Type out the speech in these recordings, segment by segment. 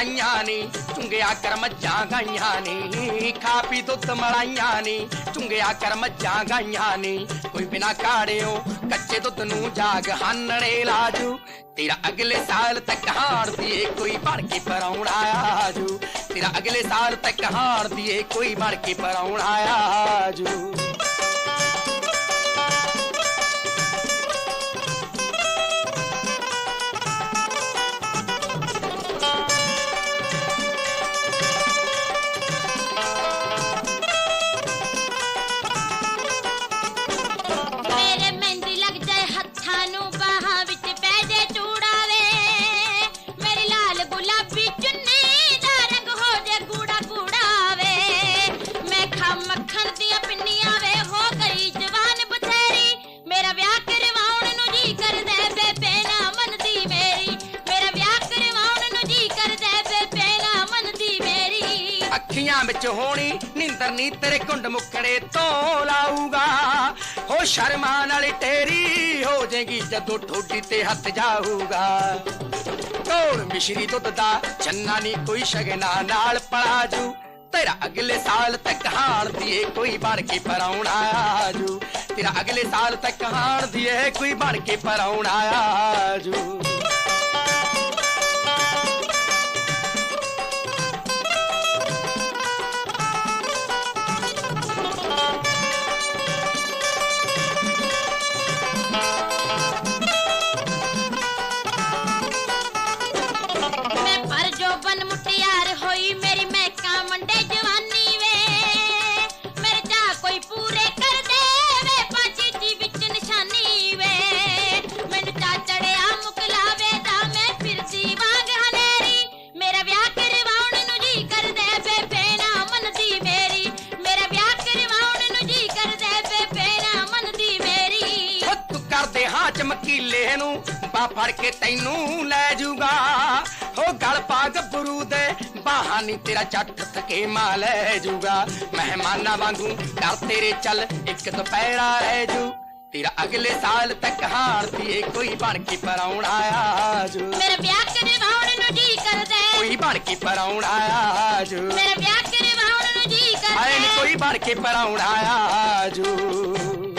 ਮਲਾਈਆਂ ਨੀ, ਚੁੰਗਿਆ ਕਰ ਮੱਝਾਂ ਗਾਈਆਂ ਨੀ, ਖਾ ਪੀ ਦੁੱਧ ਮਲਾਈਆਂ ਨੀ, ਚੁੰਗਿਆ ਕਰ ਮੱਝਾਂ ਗਾਈਆਂ ਨੀ, ਕੋਈ ਬਿਨਾ ਕਾੜਿਓ ਕੱਚੇ ਦੁੱਧ ਨੂੰ ਜਾਗ, ਹਾਨਣੇ ਲਾਜੂ, ਤੇਰਾ ਅਗਲੇ ਸਾਲ ਤੱਕ ਹਾਰ ਦੀਏ, ਕੋਈ ਬਣ ਕੇ ਪਰਾਉਣਾ ਆਜੂ, ਤੇਰਾ ਅਗਲੇ ਸਾਲ ਤੱਕ ਹਾਰ ਦੀਏ, ਕੋਈ ਬਣ ਕੇ ਪਰਾਉਣਾ ਆਜੂ। ਅੱਖੀਆਂ ਵਿੱਚ ਹੋਣੀ, ਨਿੰਦਰ ਨੀ ਤੇਰੇ ਕੁੰਡ ਮੁਖੜੇ ਤੋਂ ਲਾਊਗਾ। ਹੋ ਸ਼ਰਮਾ ਨਾਲ ਤੇਰੀ ਹੋ ਜਾਏਗੀ ਜਦੋਂ ਠੋਡੀ ਤੇ ਹੱਥ ਜਾਊਗਾ। ਕੋਲ ਮਿਸ਼ਰੀ ਦੁੱਧ ਦਾ ਚੰਨਾ ਨੀ ਕੋਈ ਸ਼ਗਨਾ ਨਾਲ ਪਲਾਜੂ। ਤੇਰਾ ਅਗਲੇ ਸਾਲ ਤੱਕ ਹਾਰ ਦੀਏ ਕੋਈ ਬਣ ਕੇ ਪਰਾਉਣਾ ਆਜੂ। ਤੇਰਾ ਅਗਲੇ ਸਾਲ ਤੱਕ ਹਾਰ ਦੀਏ ਕੋਈ ਬਣ ਕੇ ਪਰਾਉਣਾ ਆਜੂ। ਬਾਹਾਂ ਨੀ ਤੇਰਾ ਚੱਟ ਥਕੇ ਮਾ ਲੈ ਜੂਗਾ। ਮਹਿਮਾਨਾਂ ਵਾਂਗੂ ਕਰ ਤੇਰੇ ਚੱਲ ਇੱਕ ਦੁਪਹਿਰਾ ਰਹਿ ਜੂ। ਤੇਰਾ ਅਗਲੇ ਸਾਲ ਤੱਕ ਹਾਰ ਦੀਏ ਕੋਈ ਬਣ ਕੇ ਪਰਾਉਣਾ ਆਜੂ ਮੇਰਾ ਵਿਆਹ ਕਰਵਾਉਣ ਨੂੰ ਜੀ ਕਰਦੇ ਕੋਈ ਬਣ ਕੇ ਪਰਾਉਣਾ ਆਜੂ ਮੇਰਾ ਵਿਆਹ ਕਰਵਾਉਣ ਨੂੰ ਜੀ ਹਾਏ ਕਰਦੇ ਕੋਈ ਬਣ ਕੇ ਪਰਾਉਣਾ ਆਜੂ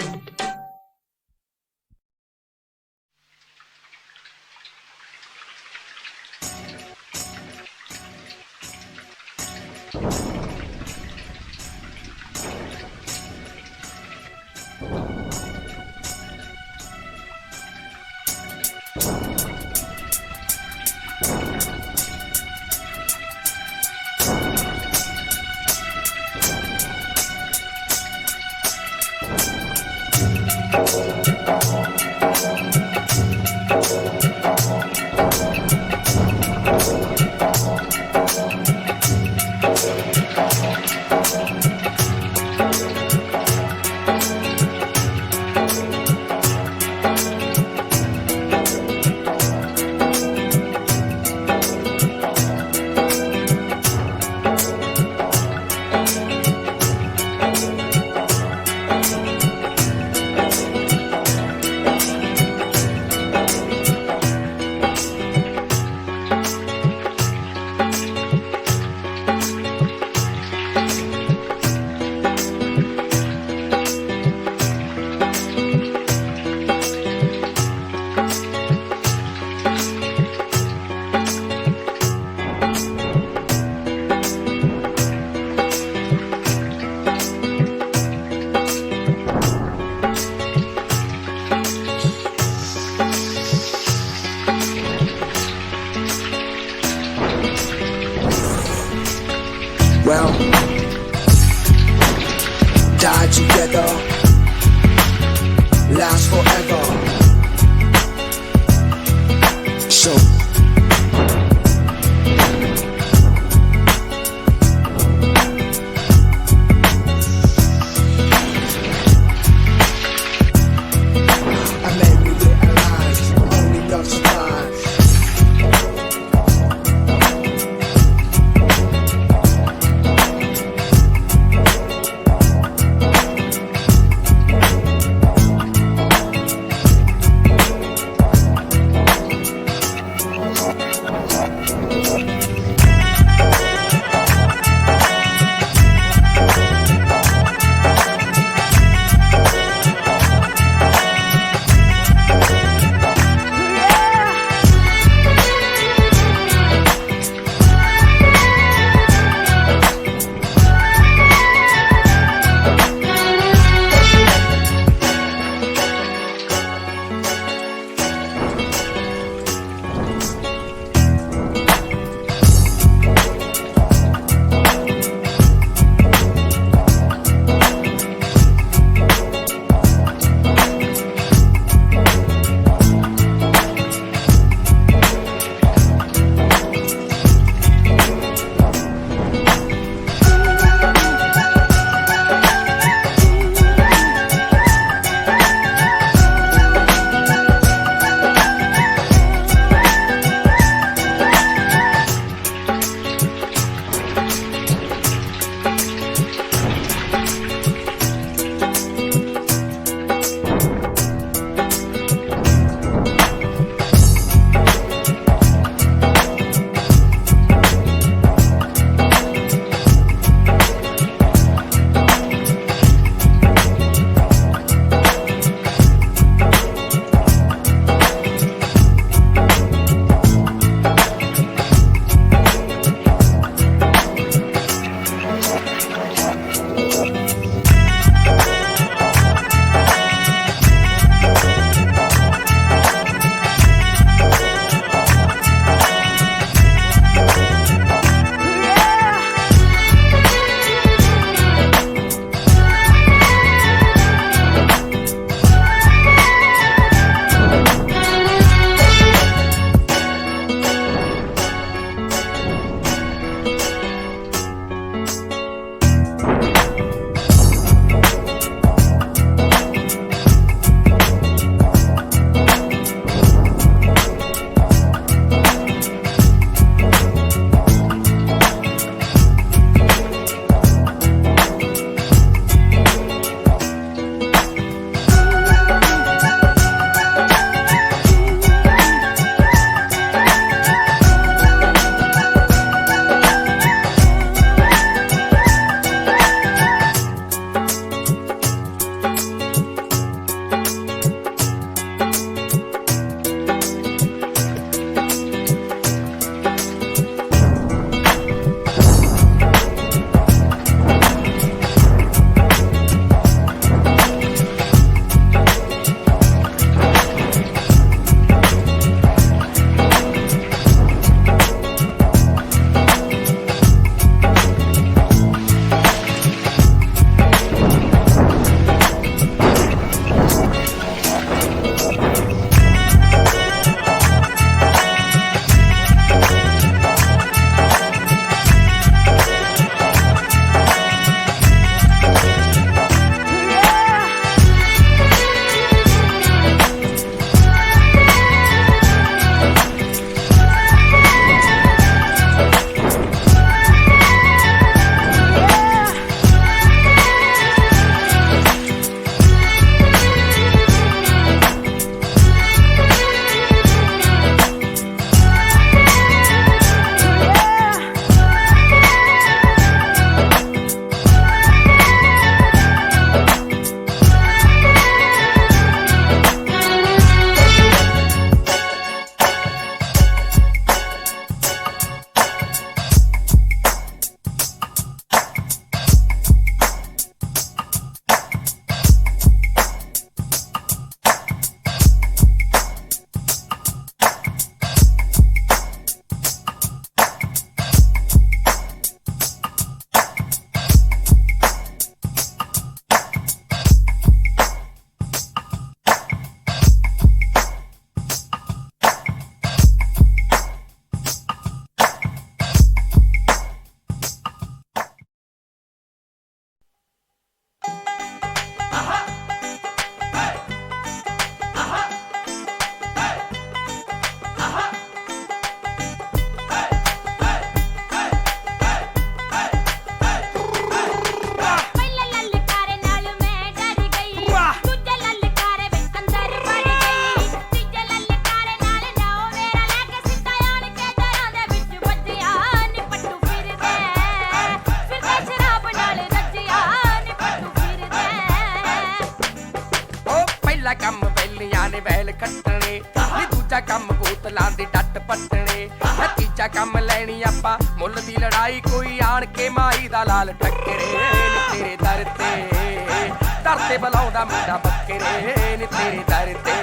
ਕੰਮ ਨੇ ਬੈਲ ਕੱਟਣੇ। ਨੀ ਦੂਜਾ ਕੰਮ ਬੋਤਲਾਂ ਦੀ ਡੱਟ ਪੱਟਣੇ। ਹੈ ਤੀਜਾ ਕੰਮ ਲੈਣੀ ਆਪਾਂ ਮੁੱਲ ਦੀ ਲੜਾਈ, ਕੋਈ ਆਣ ਕੇ ਮਾਈ ਦਾ ਲਾਲ ਟੱਕਰੇ ਨੀ ਤੇਰੇ ਦਰ ਤੇ ਦਰ ਤੇ ਬਲਾਉਂਦਾ ਮੁੰਡਾ ਬੱਕਰੇ। ਨੀ ਤੇਰੇ ਦਰ ਤੇ।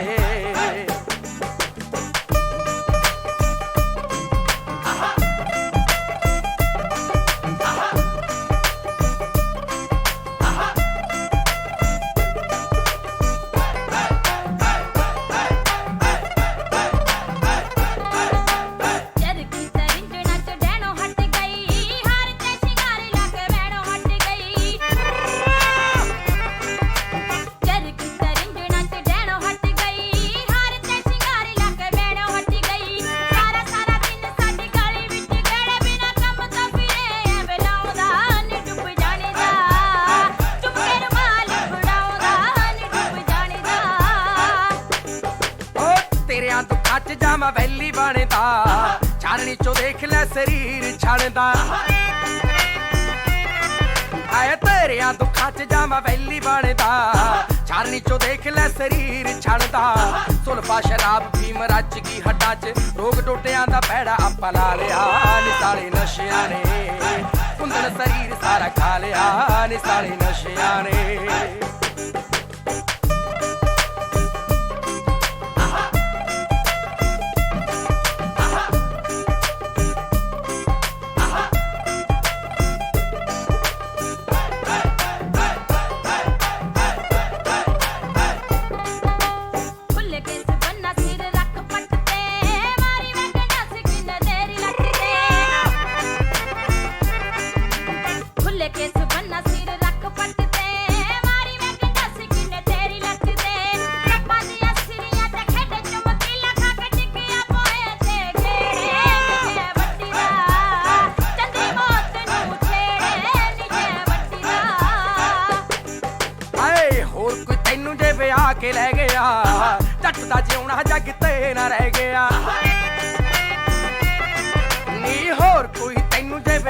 ਸਰੀਰ ਛਣਦਾ ਆਏ ਤੇਰਿਆਂ ਦੁੱਖਾਂ 'ਚ ਜਾਵਾਂ ਵੈਲੀ ਬਣਦਾ। ਛਾਨਣੀ 'ਚੋਂ ਦੇਖ ਲੈ ਸਰੀਰ ਛਣਦਾ ਸੁਲਫਾ ਸ਼ਰਾਬ ਫੀਮ ਰੱਜ ਗਈ ਹੱਡਾਂ 'ਚ। ਰੋਗ ਟੋਟਿਆਂ ਦਾ ਪੈੜਾ ਆਪਾਂ ਲਾ ਲਿਆ। ਨਿਸਾਲੇ ਨਸ਼ਿਆਂ ਨੇ। ਕੁੰਦਨ ਸਰੀਰ ਸਾਰਾ ਖਾ ਲਿਆ। ਨਿਸਾਲੇ ਨਸ਼ਿਆਂ ਨੇ।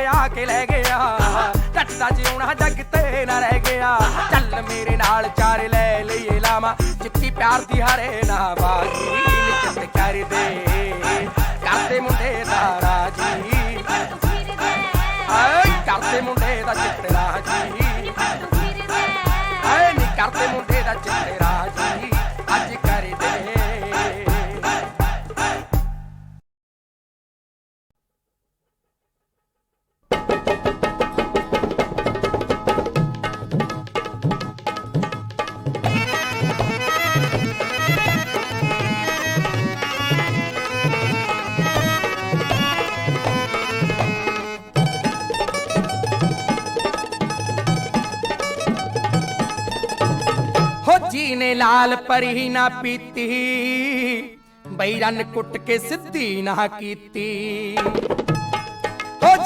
ਤੈਨੂੰ ਕੇ ਲੈ ਗਿਆ। ਜੱਟ ਜਿਉਣਾ ਜੱਗ ਤੇ ਨਾ ਰਹਿ ਗਿਆ। ਚੱਲ ਮੇਰੇ ਨਾਲ ਚਾਰ ਲੈ ਲਈਏ ਲਾਵਾਂ। ਚਿੱਟੀ ਪਿਆਰ ਦੀ ਹਰੇ ਨਾ ਬਾਜੀ ਨਿਚਤ ਕਰ ਕਰਦੇ ਮੁੰਡੇ ਦਾ ਰਾਜੀ। ਤੂੰ ਕਰਦੇ ਮੁੰਡੇ ਦਾ ਚਿੱਤ ਰਾਜੀ। ਆਏ ਨੀ ਕਰਦੇ ਮੁੰਡੇ ਦਾ ਚਿੱਤ ਰਾਜੀ। ਲਾਲ ਪਰੀ ਨਾ ਪੀਤੀ। ਬਈ ਰਨ ਕੁੱਟ ਕੇ ਸਿੱਧੀ ਨਾ ਕੀਤੀ।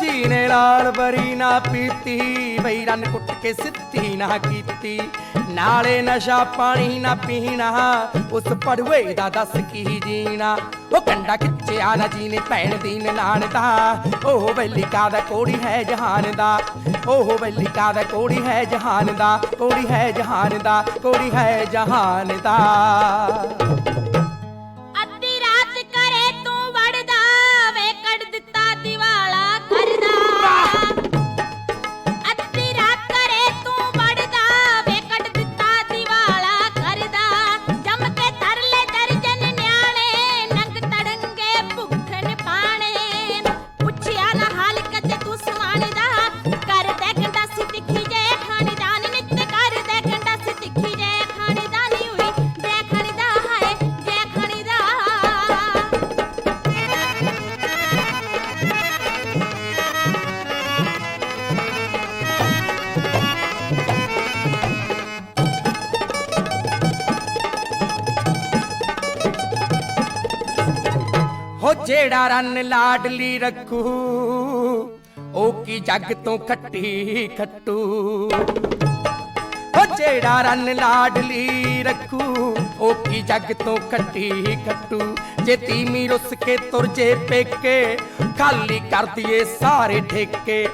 ਜੀ ਨੇ ਲਾਲ ਬਰੀ ਨਾ ਪੀਤੀ, ਬਈ ਰਨ ਕੁੱਟ ਕੇ ਸਿੱਧੀ ਨਾ ਕੀਤੀ। ਨਾਲੇ ਨਸ਼ਾ ਪਾਣੀ ਨਾ ਪੀਣਾ, ਉਸ ਪੜਵੇ ਦਾ ਦੱਸ ਕੀ ਜੀਣਾ। ਉਹ ਕੰਡਾ ਖਿੱਚਿਆ ਨਾ ਜੀ ਨੇ ਭੈਣ ਦੀ ਨਾਨ ਦਾ। ਉਹ ਵੈਲਿਕਾ ਦਾ ਕੋੜੀ ਹੈ ਜਹਾਨ ਦਾ। ਉਹ ਵੈਲਿਕਾ ਦਾ ਕੋੜੀ ਹੈ ਜਹਾਨ ਦਾ, ਕੋੜੀ ਹੈ ਜਹਾਨ ਦਾ, ਕੋੜੀ ਹੈ ਜਹਾਨ ਦਾ। ਹੋ ਰਨ ਲਾਡਲੀ ਰੱਖੂ। ਉਹ ਕੀ ਜੱਗ ਤੋਂ ਖੱਟੀ ਖੱਟੂ। ਹੋ ਜਿਹੜਾ ਰਨ ਲਾਡਲੀ ਰੱਖੂ, ਉਹ ਕੀ ਜੱਗ ਤੋਂ ਖੱਟੀ ਖੱਟੂ। ਜੇ ਤੀਮੀ ਰੁੱਸ ਕੇ ਤੁਰ ਜੇ ਪੇਕੇ, ਖਾਲੀ ਕਰ ਦਈਏ ਸਾਰੇ ਠੇਕੇ।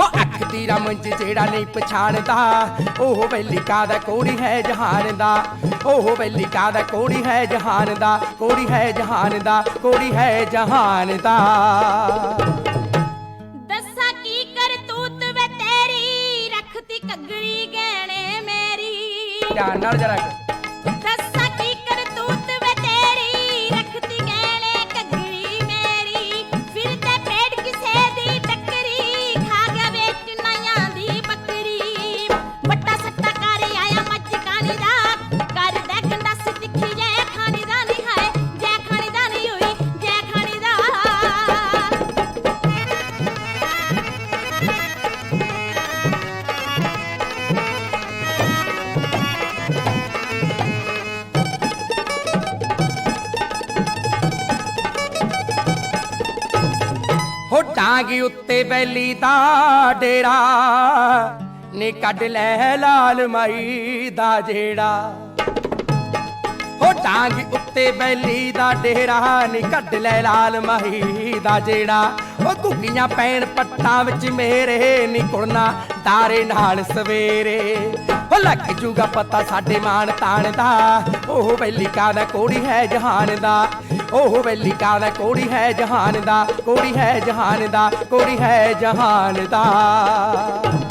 ਉਹ ਅੱਖ ਦੀ ਰਮਜ ਜਿਹੜਾ ਨਹੀਂ ਪਛਾਣਦਾ। ਉਹ ਵੈਲਿਕਾ ਦਾ ਕੋੜੀ ਹੈ ਜਹਾਨ ਦਾ। ਉਹ ਬੈਲੀ ਕਾਦਾ ਕੋੜੀ ਹੈ ਜਹਾਨ ਦਾ। ਕੋੜੀ ਹੈ ਜਹਾਨ ਦਾ। ਕੋੜੀ ਹੈ ਜਹਾਨ ਦਾ। ਦੱਸਾਂ ਕੀ ਕਰਤੂਤ ਵੇ ਤੇਰੀ? ਰੱਖਤੀ ਕੱਗਰੀ ਗਹਿਣੇ ਮੇਰੀ। ਧਿਆਨ ਨਾਲ ਜਰਾ ਬੈਲੀ ਦਾ ਡੇਰਾ ਨੀ ਕੱਢ ਲੈ ਲਾਲ ਮਾਈ ਦਾ ਜਿਹੜਾ ਹੋ ਟਾਂਗੀ ਉੱਤੇ ਬੈਲੀ ਦਾ ਡੇਰਾ ਨੀ ਕੱਢ ਲੈ ਲਾਲ ਮਾਈ ਦਾ ਜਿਹੜਾ ਉਹ ਘੁੱਗੀਆਂ ਪੈਣ ਪੱਟਾਂ ਵਿੱਚ ਮੇਰੇ ਨੀ ਕੁੜਨਾ ਤਾਰੇ ਨਾਲ ਸਵੇਰੇ। ਉਹ ਲੱਗ ਜੂਗਾ ਪਤਾ ਸਾਡੇ ਮਾਨ ਤਾਣ ਦਾ, ਉਹ ਬੈਲੀ ਕਾਦਾ ਕੋੜੀ ਹੈ ਜਹਾਨ ਦਾ। ਉਹ ਬੈਲੀ ਕਾਦਾ ਕੋੜੀ ਹੈ ਜਹਾਨ ਦਾ, ਕੋੜੀ ਹੈ ਜਹਾਨ ਦਾ, ਕੋੜੀ ਹੈ ਜਹਾਨ ਦਾ।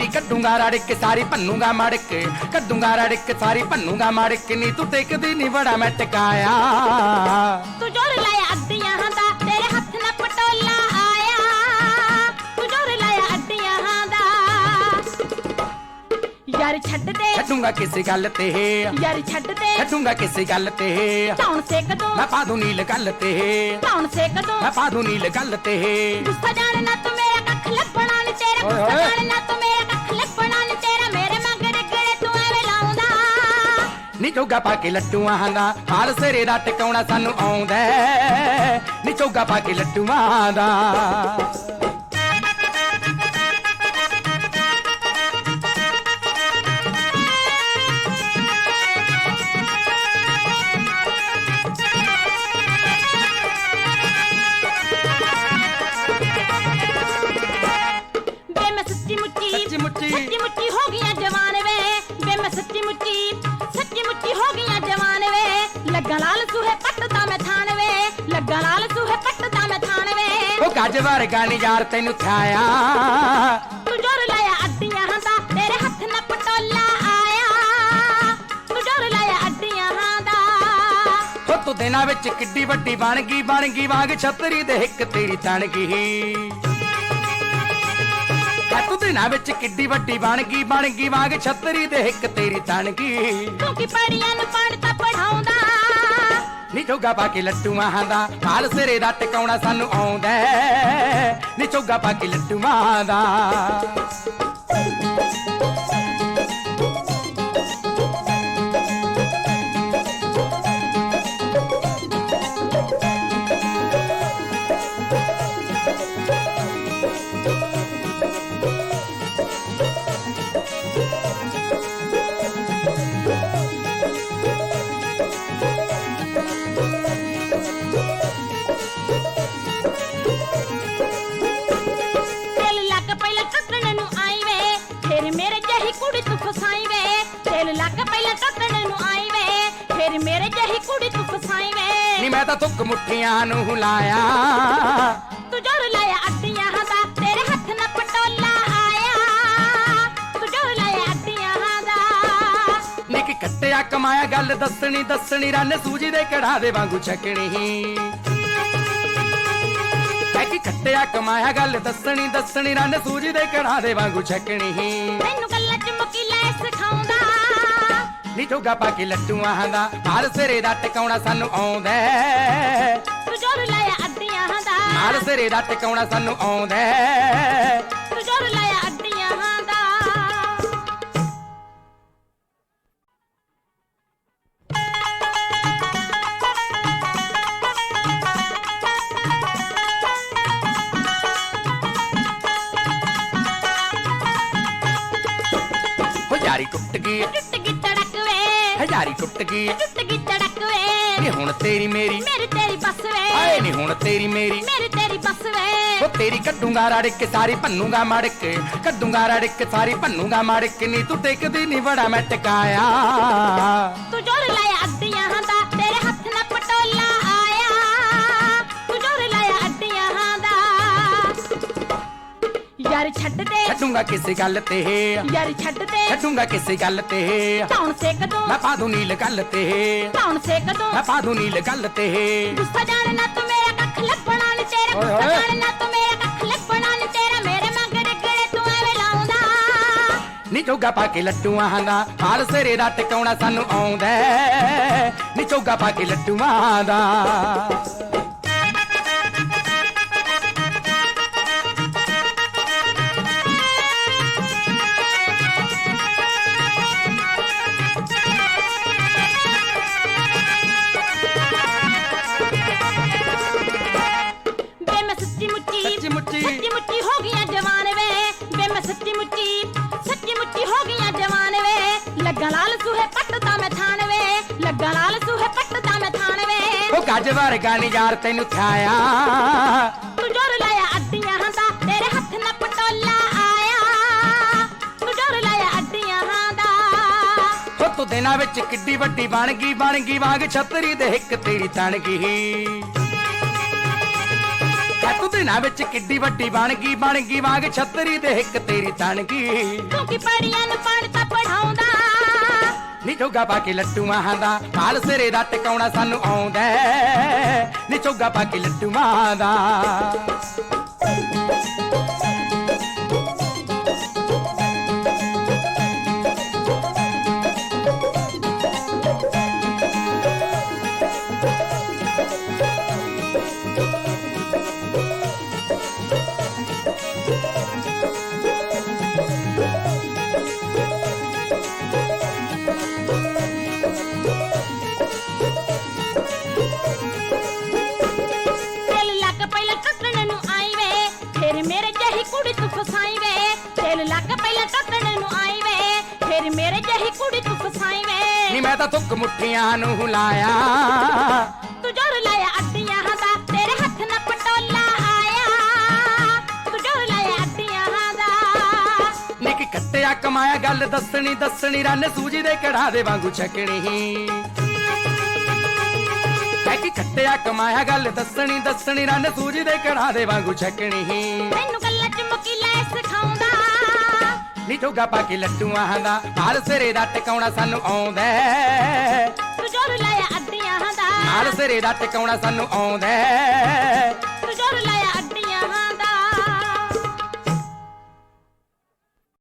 ਤੇਰੀ ਕੱਢੂੰਗਾ ਰੜਕ ਸਾਰੀ ਭੰਨੂਗਾ ਮੜਕ। ਕੱਢੂੰਗਾ ਰੜਕ ਸਾਰੀ ਭੰਨੂਗਾ ਮੜਕ। ਨੀ ਤੂੰ ਟਿਕਦੀ ਨੀ ਬੜਾ ਮੈਂ ਟਿਕਾਇਆ ਤੂੰ ਜੋਰ ਲਾਇਆ ਅੱਡੀਆਂ ਦਾ ਤੇਰੇ ਹੱਥ ਨਾਲ ਪਟੋਲਾ ਆਇਆ। ਤੂੰ ਜੋਰ ਲਾਇਆ ਅੱਡੀਆਂ ਦਾ। ਯਾਰ ਛੱਡ ਦੇ। ਛੱਡੂੰਗਾ ਕਿਸੇ ਗੱਲ ਤੇ। ਯਾਰ ਛੱਡ ਦੇ। ਛੱਡੂੰਗਾ ਕਿਸੇ ਗੱਲ ਤੇ। ਧੌਣ ਸੇਕ ਦੋ। ਮੈਂ ਪਾ ਦੂੰ ਨੀਲ ਗੱਲ ਤੇ। ਧੌਣ ਸੇਕ ਦੋ। ਮੈਂ ਪਾ ਦੂੰ ਨੀਲ ਗੱਲ ਤੇ। ਗੁੱਸਾ ਜਾਣ ਨਾ ਤੂੰ ਮੇਰਾ ਕੱਖ ਲੱਭਣਾ ਨੀ ਤੇਰਾ ਗੁੱਸਾ ਹੋਏ। ਨੀ ਚੋਗਾ ਪਾ ਕੇ ਲੱਟੂਆਂ ਦਾ ਹਾਲ ਸਿਰੇ ਦਾ ਟਿਕਾਉਣਾ ਸਾਨੂੰ ਆਉਂਦਾ ਹੈ। ਨੀ ਚੋਗਾ ਪਾ ਕੇ ਲੱਟੂਆਂ ਦਾ ਗੱਜ ਵਰਗਾ ਨੀ ਯਾਰ ਤੈਨੂੰ ਥਾਇਆ ਤੂੰ ਜੋਰ ਲਾਇਆ ਅੱਡੀਆਂ ਦਾ ਤੇਰੇ ਹੱਥ ਨਾਲ ਪਟੋਲਾ ਆਇਆ। ਤੂੰ ਜੋਰ ਲਾਇਆ ਅੱਡੀਆਂ ਦਾ। ਹੋ ਤੂੰ ਦਿਨਾਂ ਵਿੱਚ ਕਿੱਡੀ ਵੱਡੀ ਬਣ ਗਈ ਬਣ ਗਈ ਵਾਂਗ ਛਤਰੀ ਦੇ ਹਿੱਕ ਤੇਰੀ ਤਣ ਗਈ। ਹੈ ਤੂੰ ਦਿਨਾਂ ਵਿੱਚ ਕਿੱਡੀ ਵੱਡੀ ਬਣ ਗਈ ਬਣ ਗਈ ਵਾਂਗ ਛਤਰੀ ਦੇ ਹਿੱਕ ਤੇਰੀ ਤਣ ਗਈ। ਤੂੰ ਕੀ ਪੜੀਆਂ ਨੂੰ ਪੜ ਤਾਂ ਪੜਾਉਂਦਾ ਨੀ ਚੋਗਾ ਪਾ ਕੇ ਲੱਟੂਆਂ ਦਾ ਹਾਲ ਸਿਰੇ ਦਾ ਟਿਕਾਉਣਾ ਸਾਨੂੰ ਆਉਂਦਾ ਹੈ। ਨੀ ਚੋਗਾ ਪਾ ਕੇ ਲੱਟੂਆਂ ਦਾ ਮੁੱਠੀਆਂ ਨੂੰ ਲਾਇਆ ਤੂੰ ਜੋਰ ਲਾਇਆ ਅੱਡੀਆਂ ਦਾ ਤੇਰੇ ਹੱਥ ਨਾਲ ਪਟੋਲਾ ਆਇਆ। ਤੂੰ ਜੋਰ ਲਾਇਆ ਅੱਡੀਆਂ ਦਾ। ਨੀ ਕਿ ਕੱਟਿਆ ਕਮਾਇਆ ਗੱਲ ਦੱਸਣੀ ਦੱਸਣੀ ਰੰਨ ਸੂਜੀ ਦੇ ਕੜਾ ਦੇ ਵਾਂਗੂ ਛਕਣੀ। ਕਿ ਖੱਟਿਆ ਕਮਾਇਆ ਗੱਲ ਦੱਸਣੀ ਦੱਸਣੀ ਰੰਨ ਸੂਜੀ ਦੇ ਕੜਾ ਦੇ ਵਾਂਗੂ ਛਕਣੀ। ਤੈਨੂੰ ਗੱਲਾਂ ਚ ਮੁਕੀਲਾ ਸਿਖਾਉਂਦਾ। ਨੀ ਜੋਗਾ ਪਾ ਕੇ ਲੱਡੂਆਂ ਦਾ ਹਾਲ ਸਿਰੇ ਦਾ ਟਿਕਾਉਣਾ ਸਾਨੂੰ ਆਉਂਦਾ। ਹਾਲ ਸਿਰੇ ਦਾ ਟਿਕਾਉਣਾ ਸਾਨੂੰ ਆਉਂਦਾ ਹੈ। ਤੂੰ ਜੋਰ ਲਾਇਆ ਅੱਡੀਆਂ ਦਾ। ਹੋ ਯਾਰੀ ਟੁੱਟ ਗਈ ਟੁੱਟ ਗਈ ਤੜਕ ਵੇ ਹਜ਼ਾਰੀ ਟੁੱਟ ਗਈ ਟੁੱਟ ਗਈ ਤੜਕ ਵੇ ਹੁਣ ਤੇਰੀ ਮੇਰੀ। ਮੇਰੀ ਤੇਰੀ ਬੱਸ ਵੇ। ਹਾਏ ਨੀ ਹੁਣ ਤੇਰੀ ਮੇਰੀ। ਮੇਰੀ ਤੇਰੀ ਬੱਸ ਵੇ। ਉਹ ਤੇਰੀ ਕੱਢੂੰਗਾ ਰੜਕ ਸਾਰੀ ਭੰਨੂਗਾ ਮੜਕ ਕੱਢੂੰਗਾ ਰੜਕ ਸਾਰੀ ਭੰਨੂਗਾ ਮੜਕ ਨੀ ਤੂੰ ਟਿਕਦੀ ਨੀ ਬੜਾ ਮੈਂ ਟਿਕਾਇਆ ਤੂੰ ਜੋਰ ਲਾਇਆ ਅੱਡੀਆਂ ਦਾ ਯਾਰ ਛੱਡ ਦੇ ਛੱਡੂੰਗਾ ਕਿਸੇ ਗੱਲ ਤੇ। ਯਾਰ ਛੱਡ ਦੇ ਛੱਡੂੰਗਾ ਕਿਸੇ ਗੱਲ ਤੇ। ਕੌਣ ਸੇਕ ਦੂੰ ਮੈਂ ਪਾ ਦੂੰ ਨੀਲ ਗੱਲ ਤੇ। ਕੌਣ ਸੇਕ ਦੂੰ ਮੈਂ ਪਾ ਦੂੰ ਨੀਲ ਗੱਲ ਤੇ। ਗੁੱਸਾ ਜਾਣਨਾ ਤੂੰ ਮੇਰਾ ਕੱਖ ਲੱਭਣਾ ਨੀ ਤੇਰਾ। ਗੁੱਸਾ ਹੋਏ। ਜਾਣਨਾ ਤੂੰ ਮੇਰਾ ਕੱਖ ਲੱਭਣਾ ਨੀ ਤੇਰਾ। ਮੇਰੇ ਮਗਰ ਗੜੇ ਤੂੰ ਐਵੇਂ ਲਾਉਂਦਾ? ਨੀ ਚੋਗਾ ਪਾ ਕੇ ਲੱਡੂਆਂ ਦਾ। ਹਾਲ ਸਿਰੇ ਦਾ ਟਿਕਾਉਣਾ ਸਾਨੂੰ ਆਉਂਦਾ। ਨੀ ਚੋਗਾ ਪਾ ਕੇ ਲੱਡੂਆਂ ਦਾ। ਗੱਜ ਵਰਗਾ ਨੀ ਯਾਰ ਤੈਨੂੰ ਥਾਇਆ ਤੂੰ ਜੋਰ ਲਾਇਆ ਅੱਡੀਆਂ ਦਾ ਤੇਰੇ ਹੱਥ ਨਾਲ ਪਟੋਲਾ ਆਇਆ ਤੂੰ ਜੋਰ ਲਾਇਆ ਅੱਡੀਆਂ ਦਾ ਉਹ ਤੂੰ ਦਿਨਾਂ ਵਿੱਚ ਕਿੱਡੀ ਵੱਡੀ ਬਣ ਗਈ ਬਣ ਗਈ ਵਾਂਗ ਛਤਰੀ ਦੇ ਹਿੱਕ ਤੇਰੀ ਤਣ ਗਈ ਹੈ ਤੂੰ ਦਿਨਾਂ ਵਿੱਚ ਕਿੱਡੀ ਵੱਡੀ ਬਣ ਗਈ ਬਣ ਗਈ ਵਾਂਗ ਛਤਰੀ ਦੇ ਹਿੱਕ ਤੇਰੀ ਤਣ ਗਈ ਤੂੰ ਕੀ ਪੜੀਆਂ ਨੂੰ ਪੜ ਤਾਂ ਪੜਾਉਂਦਾ ਨੀ ਚੋਗਾ ਪਾ ਕੇ ਲੱਟੂਆਂ ਦਾ ਹਾਲ ਸਿਰੇ ਦਾ ਟਿਕਾਉਣਾ ਸਾਨੂੰ ਆਉਂਦਾ ਹੈ। ਨੀ ਚੋਗਾ ਪਾ ਕੇ ਲੱਟੂਆਂ ਦਾ ਮੈਂ ਤਾਂ ਥੁੱਕ ਮੁੱਠੀਆਂ ਨੂੰ ਲਾਇਆ ਤੂੰ ਜੋਰ ਲਾਇਆ ਅੱਡੀਆਂ ਦਾ ਤੇਰੇ ਹੱਥ ਨਾਲ ਪਟੋਲਾ ਆਇਆ। ਤੂੰ ਜੋਰ ਲਾਇਆ ਅੱਡੀਆਂ ਦਾ। ਨੀ ਕਿ ਕੱਟਿਆ ਕਮਾਇਆ ਗੱਲ ਦੱਸਣੀ ਦੱਸਣੀ ਰੰਨ ਸੂਜੀ ਦੇ ਕੜਾ ਦੇ ਵਾਂਗੂ ਛਕਣੀ। ਕਿ ਕੱਟਿਆ ਕਮਾਇਆ ਗੱਲ ਦੱਸਣੀ ਦੱਸਣੀ ਰੰਨ ਸੂਜੀ ਦੇ ਕੜਾ ਦੇ ਵਾਂਗੂ ਛਕਣੀ। ਮੈਨੂੰ ਨੀ ਜੋਗਾ ਪਾ ਕੇ ਲੱਡੂਆਂ ਦਾ ਹਾਲ ਸਿਰੇ ਦਾ ਟਿਕਾਉਣਾ ਸਾਨੂੰ ਆਉਂਦਾ ਹੈ। ਤੂੰ ਜੋਰ ਲਾਇਆ ਅੱਡੀਆਂ ਦਾ ਹਾਲ ਸਿਰੇ ਦਾ ਟਿਕਾਉਣਾ ਸਾਨੂੰ ਆਉਂਦਾ।